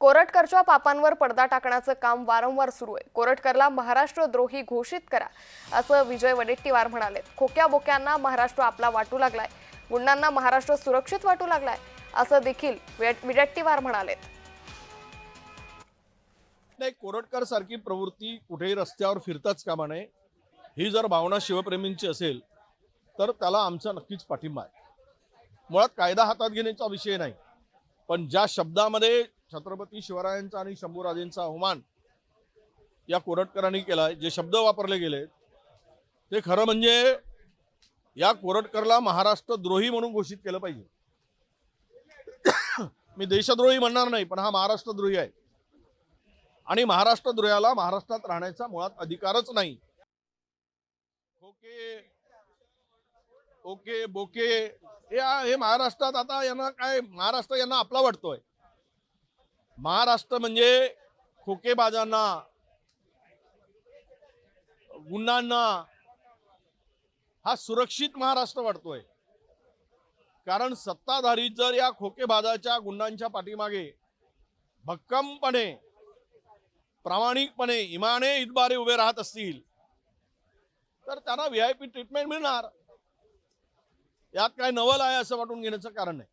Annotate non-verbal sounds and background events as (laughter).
कोरटकरच्या पापांवर पडदा टाकण्याचं काम वारंवार सुरू आहे. कोरटकरला महाराष्ट्र द्रोही घोषित करा असं विजय वडेट्टीवार म्हणाले खोक्या बोक्यांना महाराष्ट्र आपला वाटू लागलाय गुंडांना महाराष्ट्र सुरक्षित वाटू लागलाय असं देखील वेट- विडेट्टीवार म्हणाले नाही कोरटकर सारखी प्रवृत्ती कुठेही रस्त्यावर फिरताच कामा नये. ही जर भावना शिवप्रेमींची असेल तर त्याला आमचा नक्कीच पाठिंबा आहे. मुळात कायदा हातात घेण्याचा विषय नाही पण ज्या शब्दामध्ये छत्रपती शिवरायांचा आणि शंभूराजेंचा अवमान या कोरटकरांनी केला जे शब्द वापरले गेले ते खरं म्हणजे या कोरटकरला महाराष्ट्र द्रोही म्हणून घोषित केलं पाहिजे. (coughs) मी देशद्रोही म्हणणार नाही पण हा महाराष्ट्र द्रोही आहे. आणि महाराष्ट्र द्रोहाला महाराष्ट्रात राहण्याचा मुळात अधिकारच नाही. ओके ओके बोके हे हे महाराष्ट्रात आता यांना काय महाराष्ट्र यांना आपला वाटतोय. महाराष्ट्र म्हणजे खोकेबाजांना गुन्ह्यांना हा सुरक्षित महाराष्ट्र वाटतोय. कारण सत्ताधारी जर या खोकेबाजाच्या गुंडांच्या पाठीमागे भक्कमपणे प्रामाणिकपणे इमाने इतबारे उभे राहत असतील तर त्यांना व्ही आय पी ट्रीटमेंट मिळणार. यात काय नवल आहे असं वाटून घेण्याचं कारण नाही.